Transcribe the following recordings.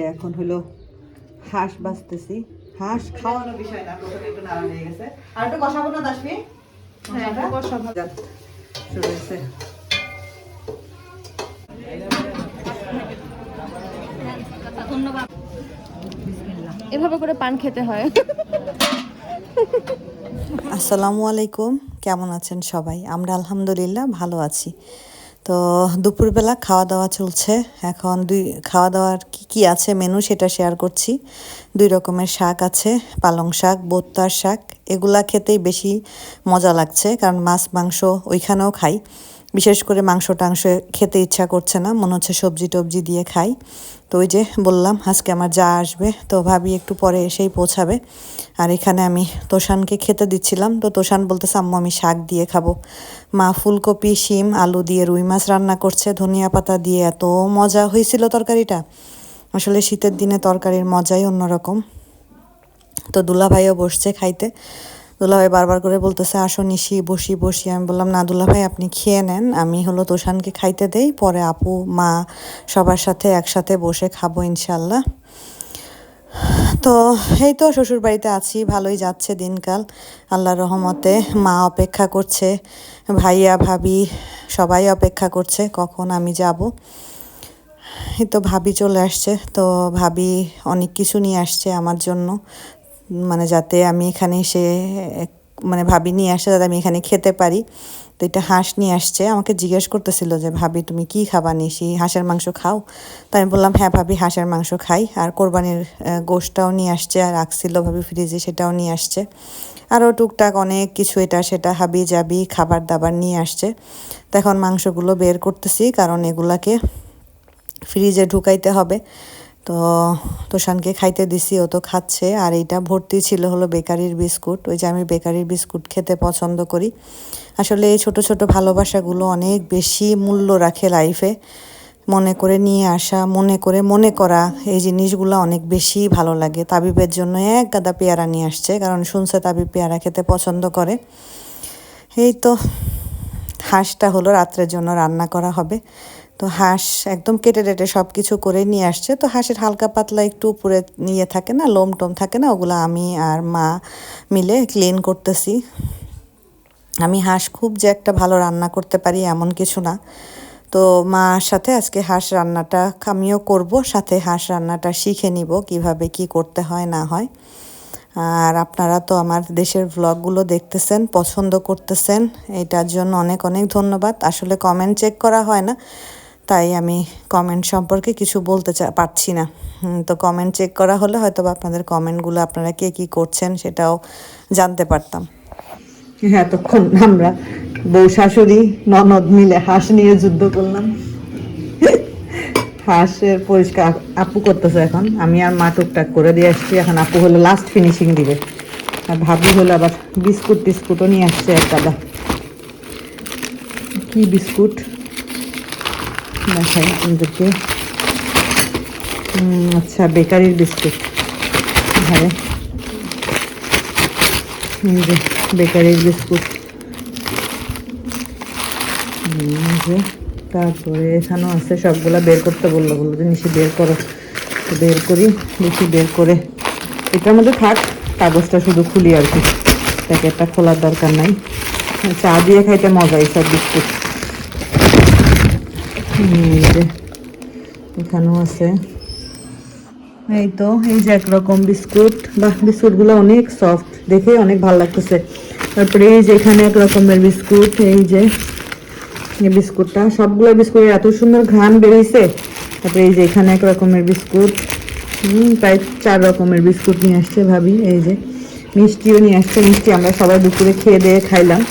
এখন হলো হাঁস বাঁচতেছি। হাঁস খাওয়ানোর বিষয় না প্রথমে একটু নাড়া হয়ে গেছে। আর একটু কষাবো না দাসমি? হ্যাঁ, শুরু হয়েছে। এভাবে করে পান খেতে হয়। আসসালামু আলাইকুম। কেমন আছেন সবাই? আমরা আলহামদুলিল্লাহ ভালো আছি। তো দুপুরবেলা খাওয়া দাওয়া চলছে। এখন দুই খাওয়া দাওয়ার কি কি আছে মেনু সেটা শেয়ার করছি। দুই রকমের শাক আছে, পালং শাক, বোত্তার শাক। এগুলা খেতেই বেশি মজা লাগছে, কারণ মাছ, মাংস ওইখানেও খাই। বিশেষ করে মাংস টাংস খেতে ইচ্ছা করছে না, মনে হচ্ছে সবজি টবজি দিয়ে খাই। তো ওই যে বললাম, আজকে আমার যা আসবে, তো ভাবি একটু পরে এসেই পৌঁছাবে। আর এখানে আমি তোষানকে খেতে দিচ্ছিলাম, তো তোষান বলতেছে, আম্মু, আমি শাক দিয়ে খাব। মা ফুলকপি, শিম, আলু দিয়ে রুই মাছ রান্না করছে, ধনিয়া পাতা দিয়ে এত মজা হয়েছিল তরকারিটা। আসলে শীতের দিনে তরকারির মজাই অন্যরকম। তো দুলাভাইও বসছে খাইতে। দুলাভাই বারবার করে বলতেছে, আসো নিশি, বসি বসি। আমি বললাম, না, দুলাভাই, আপনি খেয়ে নেন। আমি হলো তোষানকে খাইতে দেই, পরে আপু, মা সবার সাথে একসাথে বসে খাব ইনশাল্লাহ তো এই তো শ্বশুর বাড়িতে আছি, ভালোই যাচ্ছে দিনকাল। আল্লাহর রহমতে মা অপেক্ষা করছে, ভাইয়া, ভাবি সবাই অপেক্ষা করছে, কখন আমি যাব। এই তো ভাবি চলে আসছে, তো ভাবি অনেক কিছু নিয়ে আসছে আমার জন্য। মানে যাতে আমি এখানে এসে মানে ভাবি নিয়ে আসছে যাতে আমি এখানে খেতে পারি। তো এটা হাঁস নিয়ে আসছে। আমাকে জিজ্ঞেস করতেছিল যে, ভাবি, তুমি কি খাবা? নিশি হাঁসের মাংস খাও। তাই আমি বললাম হ্যাঁ ভাবি, হাঁসের মাংস খাই। আর কোরবানির গোশটাও নিয়ে আসছে। আর রাখছিল ভাবি ফ্রিজে, সেটাও নিয়ে আসছে। আরও টুকটাক অনেক কিছু এটা, সেটা হাবি জাবি, খাবার দাবার নিয়ে আসছে। তো এখন মাংসগুলো বের করতেছি, কারণ এগুলাকে ফ্রিজে ঢুকাইতে হবে। তো তোষানকে খাইতে দিছি, ও তো খাচ্ছে। আর এইটা ভর্তি ছিল হলো বেকারির বিস্কুট। ওই যে আমি বেকারির বিস্কুট খেতে পছন্দ করি। আসলে এই ছোট ছোট ভালোবাসাগুলো অনেক বেশি মূল্য রাখে লাইফে মনে করে নিয়ে আসা, মনে করে মনে করা, এই জিনিসগুলো অনেক বেশি ভালো লাগে। তাবিবের জন্য এক গাদা পেয়ারা নিয়ে আসছে, কারণ শুনছে তাবিব পেয়ারা খেতে পছন্দ করে। এই তো, হাঁসটা হলো রাত্রের জন্য রান্না করা হবে। তো হাঁস একদম কেটে টেটে সব কিছু করে নিয়ে আসছে। তো হাঁসের হালকা পাতলা একটু উপরে নিয়ে থাকে না, লোম টোম থাকে না, ওগুলো আমি আর মা মিলে ক্লিন করতেছি। আমি হাঁস খুব যে একটা ভালো রান্না করতে পারি এমন কিছু না। তো মার সাথে আজকে হাঁস রান্নাটা আমিও করব, সাথে হাঁস রান্নাটা শিখে নিব কীভাবে কি করতে হয়, না হয়। আর আপনারা তো আমার দেশের ভ্লগগুলো দেখতেছেন, পছন্দ করতেছেন, এটার জন্য অনেক অনেক ধন্যবাদ। আসলে কমেন্ট চেক করা হয় না। তাই আমি কমেন্ট সম্পর্কে কিছু বলতে চা পারছি না। তো কমেন্ট চেক করা হলে হয়তো আপনাদের কমেন্টগুলো আপনারা কে কী করছেন সেটাও জানতে পারতাম। তখন আমরা বউ শাশুড়ি, ননদ মিলে হাঁস নিয়ে যুদ্ধ করলাম। হাঁসের পরিষ্কার আপু করতেছে এখন। আমি আর মা টুকটাক করে দিয়ে আসছি। এখন আপু হলো লাস্ট ফিনিশিং দিবে। আর ভাবি হলো আবার বিস্কুট টিস্কুটও নিয়ে আসছে এক গাদা। কি বিস্কুট? দেখাই আপনাদেরকে আচ্ছা বেকারির বিস্কুট। হ্যাঁ বেকারির বিস্কুট। তারপরে এখানেও আছে, সবগুলা বের করতে বলল বলল যে, নিশি বের করো। বের করি দেখি বের করে। এটার মধ্যে থাক, কাগজটা শুধু খুলি আর কি। প্যাকেটটা খোলার দরকার নাই। চা দিয়ে খাইতে মজা এইসব বিস্কুট। এখানেও আছে। এই তো, এই যে একরকম বিস্কুট। বাহ, বিস্কুটগুলো অনেক সফট দেখে অনেক ভালো লাগতেছে। তারপরে এই যে এখানে এক রকমের বিস্কুট, এই যে, এই বিস্কুটটা। সবগুলো বিস্কুটের এত সুন্দর ঘ্রাণ বেরিয়েছে। তারপরে এই যে এখানে এক রকমের বিস্কুট প্রায় চার রকমের বিস্কুট নিয়ে আসছে ভাবি, এই যে। মিষ্টিও নিয়ে আসছে, মিষ্টি আমরা সবাই দুপুরে খেয়ে দিয়ে খাইলাম।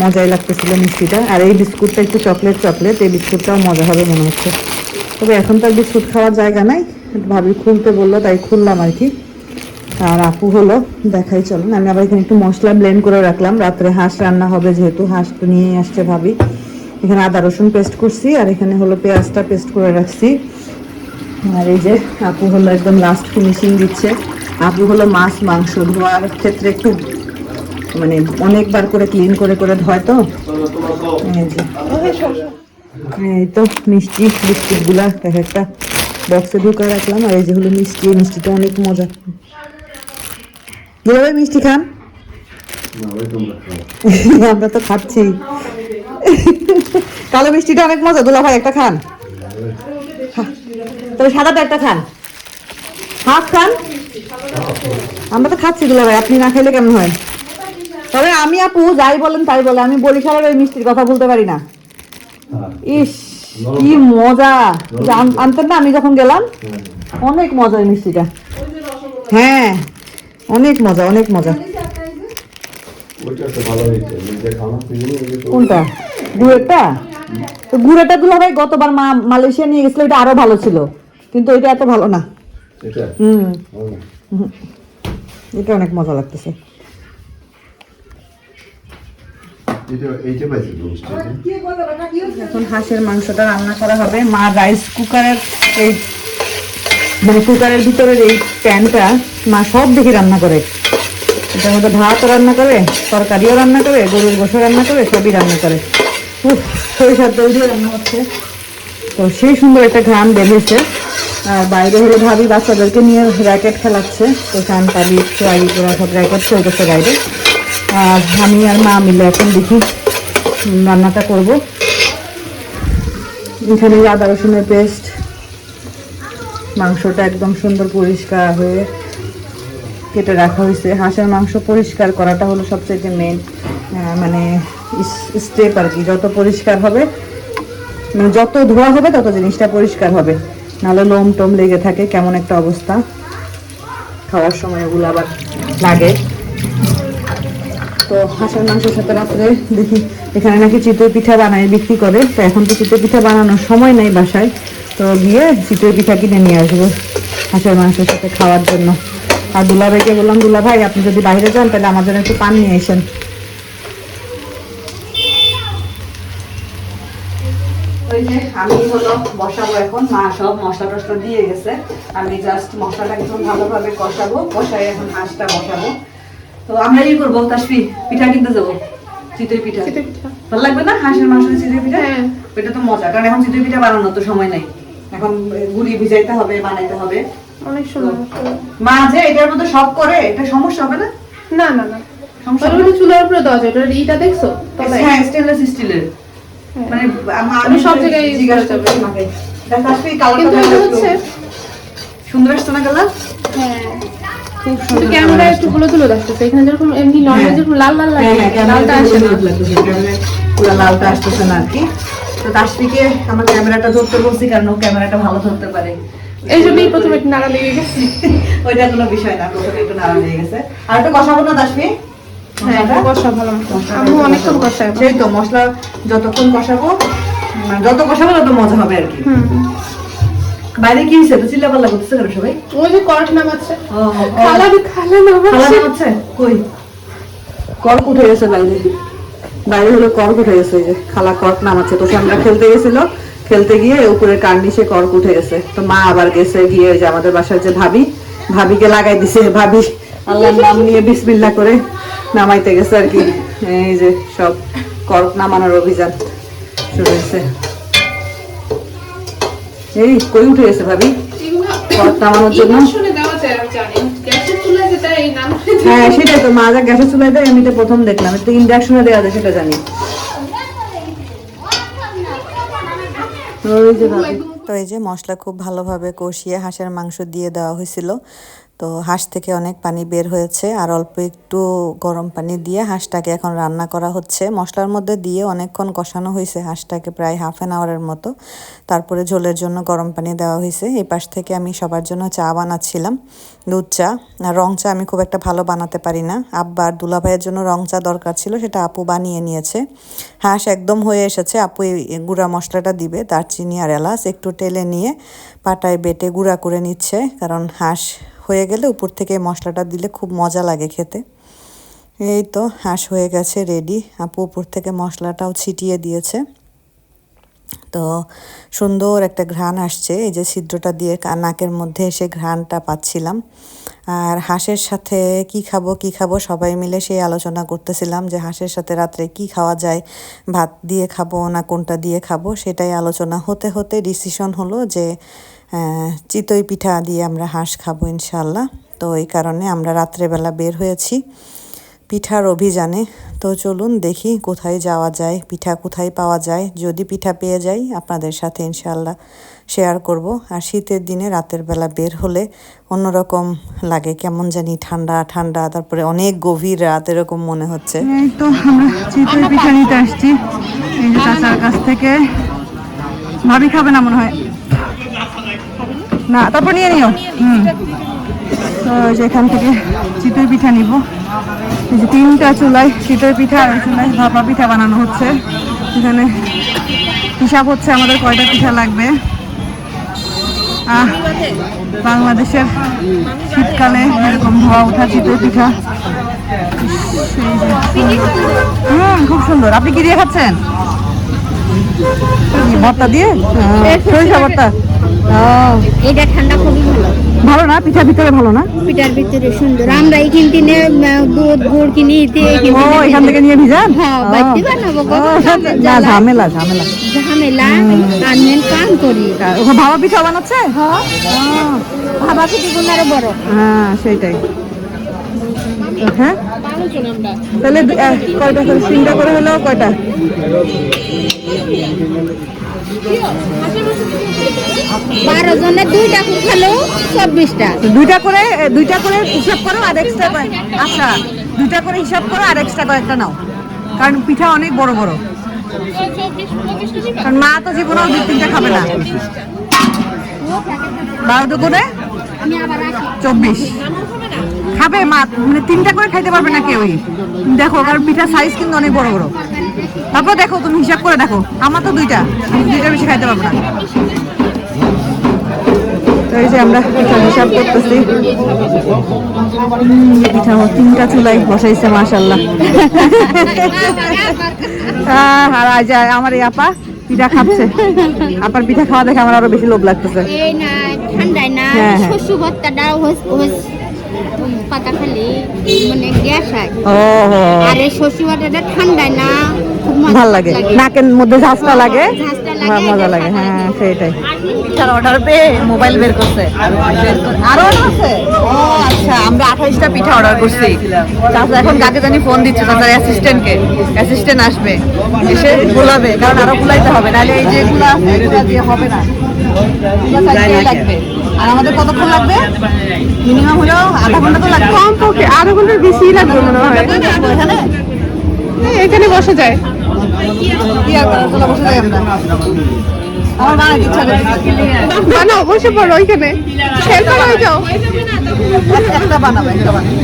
মজাই লাগতেছিল মিষ্টিটা। আর এই বিস্কুটটা একটু চকলেট চকলেট এই বিস্কুটটাও মজা হবে মনে হচ্ছে। তবে এখন তো বিস্কুট খাওয়ার জায়গা নাই ভাবি খুলতে বলল, তাই খুললাম আর কি। আর আপু হলো, দেখাই চলুন। আমি আবার এখানে একটু মশলা ব্লেন্ড করে রাখলাম। রাত্রে হাঁস রান্না হবে যেহেতু, হাঁস তো নিয়ে আসছে ভাবি। এখানে আদা রসুন পেস্ট করছি, আর এখানে হলো পেঁয়াজটা পেস্ট করে রাখছি। আর এই যে আপু হলো একদম লাস্ট ফিনিশিং দিচ্ছে। আপু হলো মাছ, মাংস ধোয়ার ক্ষেত্রে একটু মানে অনেকবার করে ক্লিন করে করে ধয় তো? এই তো মিষ্টি এক একটা বক্সে ঢুকা রাখলাম, আর এই যে হলো মিষ্টি মিষ্টিটা অনেক মজা। দুলাভাই মিষ্টি খান? আমরা তো খাচ্ছি। কালো মিষ্টিটা অনেক মজা দুলাভাই একটা খান। তবে সাদাটা একটা খান। হাফ খান? আমরা তো খাচ্ছি দুলাভাই আপনি না খেলে কেমন হয়? তবে আমি আপু যাই বলেন তাই বলে। আমি বরিশালের ওই মিষ্টির কথা বলতে পারি না। ইস কি মজা। আন- আনতেন না আমি যখন গেলাম অনেক মজা ওই মিষ্টিটা। হ্যাঁ অনেক মজা অনেক মজা। কোনটা? গুড়েরটা? তো গুড়েরটা দুলা ভাই গতবার মা মালয়েশিয়া নিয়ে গেছিল এটা আরও ভালো ছিল। কিন্তু এটা এত ভালো না। হুম। এটা অনেক মজা লাগতেছে এটা এইটা পাইছি জিনিসটা এখন হাঁসের মাংসটা রান্না করা হবে। মা রাইস কুকারের এই মানে কুকারের ভিতরের এই প্যানটা মা সব দেখে রান্না করে। এটার মধ্যে ভাতও রান্না করে তরকারিও রান্না করে গরুর গোশ রান্না করে সবই রান্না করে। উফ সরিষার তেল দিয়ে রান্না হচ্ছে। তো সেই সুন্দর একটা ঘ্রাণ বের হয়েছে আর বাইরে হলে ভাবি বাচ্চাদেরকে নিয়ে র্যাকেট খেলাচ্ছে। তো চান পালি ফ্রাই ওরা সব র্যাকেট চলতেছে বাইরে। আর আমি আর মা মিলে এখন দেখি রান্নাটা করব। এখানে আদা রসুনের পেস্ট। মাংসটা একদম সুন্দর পরিষ্কার হয়ে কেটে রাখা হয়েছে। হাঁসের মাংস পরিষ্কার করাটা হলো সবচেয়ে মেন মানে স্টেপ আর কি। যত পরিষ্কার হবে মানে যত ধোয়া হবে, তত জিনিসটা পরিষ্কার হবে। নাহলে লোম টোম লেগে থাকে, কেমন একটা অবস্থা। খাওয়ার সময় ওগুলো আবার লাগে। তো হাঁসের মাংসের সাথে রাত্রে দেখি এখানে নাকি চিতই পিঠা বানায়, বিক্রি করে। তো এখন তো চিতই পিঠা বানানোর সময় নেই বাসায়। তো গিয়ে চিতই পিঠা কিনে নিয়ে আসব হাঁসের মাংসের সাথে খাওয়ার জন্য। আর দুলা ভাইকে বললাম দুলা ভাই আপনি যদি বাইরে যান, তাহলে আমার জন্য একটু পান নিয়ে এসেন ওই আমি হলো বসাবো এখন, মা সব মশলা টসলা দিয়ে গেছে। আমি জাস্ট মশলাটা একদম ভালোভাবে কষাবো কষাই এখন হাঁসটা বসাবো। তো আমরা এই করব তাসফি পিঠা কিনতে যাব চিতই পিঠা। ভালো লাগবে না? হাঁসের মাংস চিতই পিঠা? হ্যাঁ। ওইটা তো মজা কারণ এখন চিতই পিঠা বানানোর তো সময় নাই। এখন গুড়ি ভিজাইতে হবে বানাইতে হবে। অনেক সুন্দর মা যে এটার মধ্যে সব করে এটা সমস্যা হবে না? না না না। সমস্যা ওটা হবে না? ওটা চুলার উপরে দেওয়া যায় ওটার ইটা দেখছ? হ্যাঁ স্টেনলেস স্টিলের হ্যাঁ। মানে আমি সব জায়গায় জিজ্ঞাসা করছি মাকে। দেখ, এটা। হচ্ছে সুন্দর আসছে না হ্যাঁ। খুব সুন্দর ক্যামেরায় একটু এখানে যেরকম এমনি নর্মাল হ্যাঁ। যেরকম লাল লাল লাগে হ্যাঁ, হ্যাঁ, লালটা আসে না। পুরো লালটা আসতেছে না আর কি। তো তাসফিকে আমার ক্যামেরাটা ধরতে বলছি কারণ ও ক্যামেরাটা ভালো ধরতে পারে। এই জন্যই প্রথমে একটু নাড়া লেগে গেছে। ওইটা কোনো বিষয় না প্রথমে একটু নাড়া লেগে গেছে। আর একটু কষাবো না হ্যাঁ। সেই তো মশলা যতক্ষণ কষাবো যত কষাবো তত মজা হবে আর কি। বাইরে কি হয়েছে তো চিল্লা পাল্লা করতেছে কেন সবাই? ওই যে কড়াট নামাচ্ছে খালা খালা নামাচ্ছে হচ্ছে? কই? কর্ক উঠে গেছে বাইরে। বাইরে হলো কর্ক উঠে গেছে যে খালা কর্ক নামাচ্ছে তো আমরা খেলতে গেছিল। খেলতে গিয়ে উপরে কার্নিশে কর্ক উঠে গেছে। তো মা আবার গেছে গিয়ে ওই যে আমাদের বাসার যে ভাবি ভাবিকে লাগাই দিছে ভাবি। আল্লাহর নাম নিয়ে বিসমিল্লা করে নামাইতে গেছে আর কি। এই যে সব কর্ক নামানোর অভিযান শুরু হয়েছে। এই কই উঠে গেছে ভাবি? নামানোর জন্য? হ্যাঁ সেটাই তো মা যা গ্যাসের চুলায় দেয় আমি তো প্রথম দেখলাম। একটু ইন্ডাকশনে দেওয়া যায় সেটা জানি। ওই যে ভাবি। তো এই যে মশলা খুব ভালোভাবে কষিয়ে হাঁসের মাংস দিয়ে দেওয়া হয়েছিল। তো হাঁস থেকে অনেক পানি বের হয়েছে আর অল্প একটু গরম পানি দিয়ে হাঁসটাকে এখন রান্না করা হচ্ছে। মশলার মধ্যে দিয়ে অনেকক্ষণ কষানো হয়েছে হাঁসটাকে প্রায় হাফ অ্যান আওয়ারের মতো। তারপরে ঝোলের জন্য গরম পানি দেওয়া হয়েছে। এই পাশ থেকে আমি সবার জন্য চা বানাচ্ছিলাম, দুধ চা। আর রং চা আমি খুব একটা ভালো বানাতে পারি না। আব্বা আর দুলাভাইয়ের জন্য রং চা দরকার ছিল, সেটা আপু বানিয়ে নিয়েছে। হাঁস একদম হয়ে এসেছে, আপু এই গুঁড়া মশলাটা দিবে, দারচিনি আর এলাচ একটু টেলে নিয়ে পাটায় বেটে গুঁড়া করে নিচ্ছে। কারণ হাঁস হয়ে গেলে উপর থেকে মশলাটা দিলে খুব মজা লাগে খেতে। এই তো হাঁস হয়ে গেছে রেডি আপু উপর থেকে মশলাটাও ছিটিয়ে দিয়েছে। তো সুন্দর একটা ঘ্রাণ আসছে। এই যে ছিদ্রটা দিয়ে নাকের মধ্যে এসে ঘ্রাণটা পাচ্ছিলাম। আর হাঁসের সাথে কি খাব কি খাব সবাই মিলে সেই আলোচনা করতেছিলাম যে হাঁসের সাথে রাত্রে কি খাওয়া যায়, ভাত দিয়ে খাব না কোনটা দিয়ে খাব সেটাই আলোচনা হতে হতে ডিসিশন হলো যে চিতই পিঠা দিয়ে আমরা হাঁস খাব ইনশাল্লাহ তো এই কারণে আমরা রাত্রেবেলা বের হয়েছি পিঠার অভিযানে। তো চলুন দেখি কোথায় যাওয়া যায়, পিঠা কোথায় পাওয়া যায়। যদি পিঠা পেয়ে যাই, আপনাদের সাথে ইনশাল্লাহ শেয়ার করব। আর শীতের দিনে রাতের বেলা বের হলে অন্যরকম লাগে, কেমন জানি ঠান্ডা ঠান্ডা, তারপরে অনেক গভীর রাত, এরকম মনে হচ্ছে। তো আমরা চিতই পিঠা নিতে আসছি। কাছ থেকে। ভাবি খাবে না মনে হয়? না তারপর নিয়ে নিও। হুম। তো যেখান থেকে চিতই পিঠা নিব। এই যে তিনটা চুলায় চিতই পিঠা আর চুলায় ভাপা পিঠা বানানো হচ্ছে। এখানে হিসাব হচ্ছে আমাদের কয়টা পিঠা লাগবে। বাংলাদেশের শীতকালে এরকম ধোয়া ওঠা চিতই পিঠা। হুম খুব সুন্দর। আপনি কি দিয়ে খাচ্ছেন? ভর্তা দিয়ে? সরিষা ভর্তা? এটা ঠান্ডা খুবই ভালো। ভালো না? পিঠা ভিতরে ভালো না? পিঠার ভিতরে সুন্দর। আমরা এখান থেকে দুধ গুড় কিনি ও এখান থেকে নিয়ে ভিজান? হ্যাঁ, বাড়তি বানাবো না ঝামেলা। ঝামেলা ঝামেলা। আর মেন কাম করি। ভাবা পিঠা বানাচ্ছে? ভাবা পিঠি গুনারও বড়। হ্যাঁ সেইটাই। হ্যাঁ তাহলে কয়টা? করে তিনটা করে হলো কয়টা? বারো জনের দুইটা খুব ভালো চব্বিশটা। দুইটা করে দুইটা করে হিসাব করো আর এক্সট্রা আচ্ছা দুইটা করে হিসাব করো আর এক্সট্রা কয়েকটা নাও। কারণ পিঠা অনেক বড় বড়। কারণ মা তো জীবনেও দুই তিনটা খাবে না। বারো দুগুণে আমি চব্বিশ। খাবে মা মানে তিনটা করে খাইতে পারবে না কেউই। তুমি দেখো কারণ পিঠার সাইজ কিন্তু অনেক বড় বড়। তারপর দেখো তুমি হিসাব করে দেখো আমার তো দুইটা দুইটা বেশি খাইতে পারব না। তো এই যে আমরা পিঠা হিসাব করতেছি। পিঠা তিনটা চুলাই বসাইছে মাশাল্লাহ আর আমার এই আপা পিঠা খাচ্ছে। আপার পিঠা খাওয়া দেখে আমার আরও বেশি লোভ লাগতেছে। হ্যাঁ, হ্যাঁ। পাতা খালি মানে গ্যাস হয়। আর এই শস্য ভর্তাটা ঠান্ডায় না খুব লাগে। নাকের মধ্যে ঝাঁসটা লাগে। ঝাঁঝটা লাগে, হ্যাঁ, মজা লাগে। হ্যাঁ সেটাই পিঠার অর্ডার পেয়ে মোবাইল বের করছে। আরও আছে? ও আচ্ছা আমরা আঠাইশটা পিঠা অর্ডার করছি। চাচা এখন কাকে জানি ফোন দিচ্ছে চাচার অ্যাসিস্ট্যান্টকে অ্যাসিস্ট্যান্ট আসবে। এসে গুলাবে কারণ আরও গুলাইতে হবে। নাহলে এই যেগুলো আছে এগুলো দিয়ে হবে না। লাগবে। আর আমাদের কতক্ষণ লাগবে? মিনিমাম হলো আধা ঘণ্টা তো লাগবে। আধা ঘণ্টার বেশি লাগবে মনে হয়। এখানে? এখানে বসে যায়। বসে যাই আমরা। আমার বানাতে ইচ্ছা করছে বানাও বসে পড়ো ওইখানে। হেল্পার হয়ে যাও। একটা বানাবো একটা বানাবো।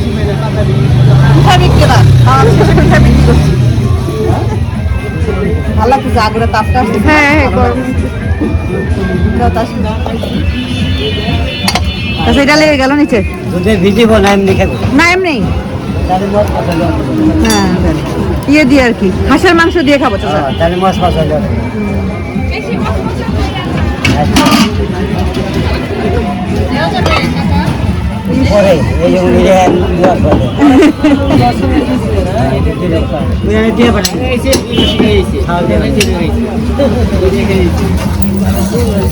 পিঠা বিক্রি না আমার পিঠা বিক্রি করছি। ভালো লাগতেছে আগুনের তাপটা হ্যাঁ হ্যাঁ আচ্ছা লেগে গেল নিচে? না এমনি হ্যাঁ ইয়ে দিয়ে আর কি হাঁসের মাংস দিয়ে খাব হ্যাঁ, তাহলে মশ পছন্দ হবে। পরে এই যে উনি যে দুয়ার পরে। উনি দিয়ে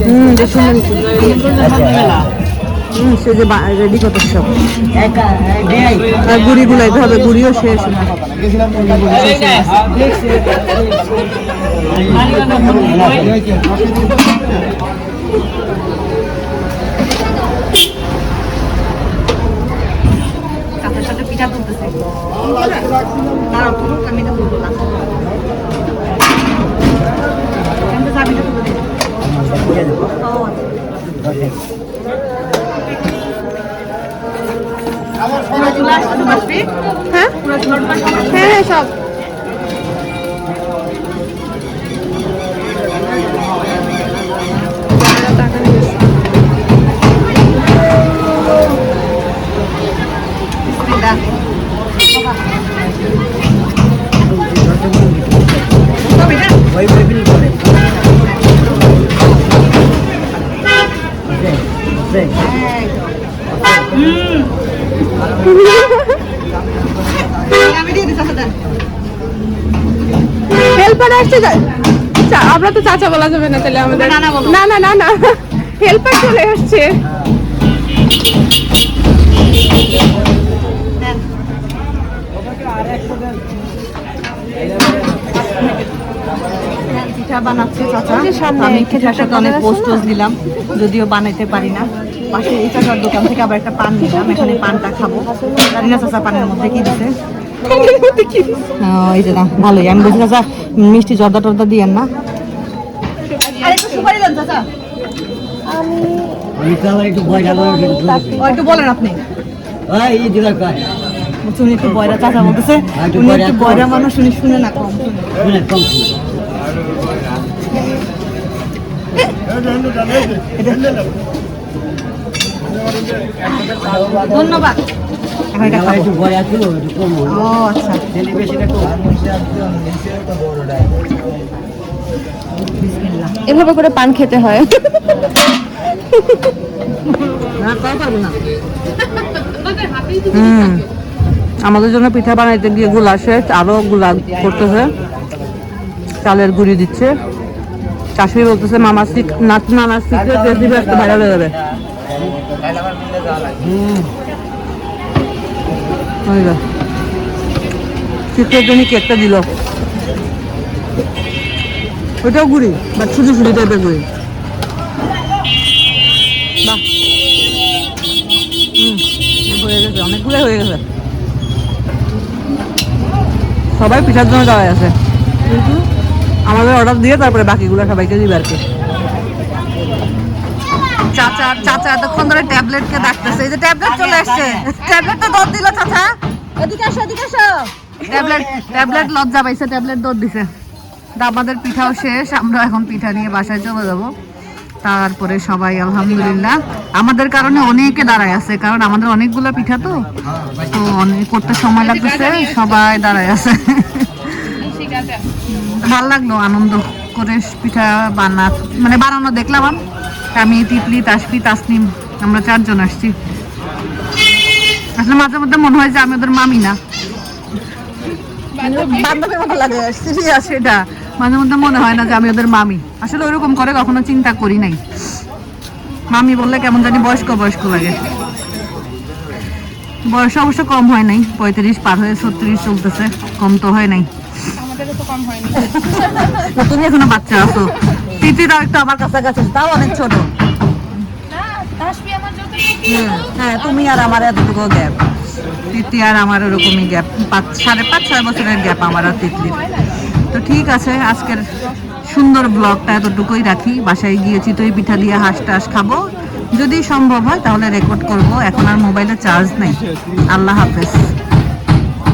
হুম। হুম, সে যে রেডি করতে সব। আর গুড়ি গুলাইতে হবে, গুড়িও শেষ পিঠা তুলতেছে আসছে আমরা তো চাচা বলা যাবে না তাহলে আমাদের। না, না না না। হেল্পার চলে আসছে। পিঠা বানাচ্ছে চাচা। আমি পিঠার অনেক পোস্ট দিলাম যদিও বানাইতে পারি না। পাশে এই চাচার দোকান থেকে আবার একটা পান নিলাম এখানে পানটা খাব। জানি না চাচা পানের মধ্যে কি দিছে। কি এই যে না ভালোই। আমি বলছি চাচা মিষ্টি জর্দা টর্দা দিয়েন না। বলেন আপনি। ওই উনি একটু বয়রা চাচা বলতেছে। আর একটু উনি বয়রা একটু কম। বয়রা মানুষ উনি শুনে না কম। ধন্যবাদ। খাব। একটু বয় আছে একটু কম ও আচ্ছা। এভাবে করে পান খেতে হয়। না তাও পারব না। হুম। আমাদের জন্য পিঠা বানাইতে গিয়ে গুলা শেষ আরও গুলা করতেছে। চালের গুঁড়ি দিচ্ছে। কাশ্মীর বলতেছে মামা শিখ নাচ সিক্রেট রেসিপি আজকে ভাইরাল হয়ে যাবে। জন্য কেকটা দিল। ওইটাও হুম, হয়ে গেছে সবাই পিঠার জন্য দাঁড়ায় আছে। কিন্তু আমাদের অর্ডার দিয়ে তারপরে বাকিগুলো সবাইকে দিবে আর কি। চাচা চাচা এতক্ষণ ধরে ট্যাবলেটকে ডাকতেছে। এই যে ট্যাবলেট চলে আসছে। ট্যাবলেটটা দর দিল চাচা। এদিকে আসো এদিকে আসো। ট্যাবলেট ট্যাবলেট লজ্জা পাইছে ট্যাবলেট দর দিছে। আমাদের পিঠাও শেষ আমরা এখন পিঠা নিয়ে বাসায় চলে যাব। তারপরে সবাই আলহামদুলিল্লাহ। আমাদের কারণে অনেকে দাঁড়ায় আছে কারণ আমাদের অনেকগুলো পিঠা তো। তো অনেক করতে সময় লাগতেছে সবাই দাঁড়ায় আছে। ভালো লাগল আনন্দ করে পিঠা বানা মানে বানানো দেখলাম আমি। আমি তিতলি তাসপি তাসনিম আমরা চারজন আসছি। আসলে মাঝে মধ্যে মনে হয় যে আমি ওদের মামি না। বান্ধবের মতো লাগে সিরিয়াস এটা মাঝে মধ্যে মনে হয় না যে আমি ওদের মামি। আসলে ওইরকম করে কখনো চিন্তা করি নাই। মামি বললে কেমন জানি বয়স্ক বয়স্ক লাগে। বয়স অবশ্য কম হয় নাই। পঁয়ত্রিশ পার হয়ে ছত্রিশ চলতেছে। কম তো হয় নাই। আমাদেরও তো কম হয়নি তো তুমি এখনও বাচ্চা আছো। তিতিরাও একটু আমার কাছাকাছি তাও অনেক ছোট। হ্যাঁ, তুমি আর আমার এতটুকু গ্যাপ তিতলি আর আমার ওরকমই গ্যাপ পাঁচ সাড়ে পাঁচ ছয় বছরের গ্যাপ আমার আর তিতলির। তো ঠিক আছে আজকের সুন্দর ব্লগটা এতটুকুই রাখি। বাসায় গিয়ে চিতই পিঠা দিয়ে হাঁস টাস খাব। যদি সম্ভব হয় তাহলে রেকর্ড করব। এখন আর মোবাইলে চার্জ নেই। আল্লাহ হাফেজ।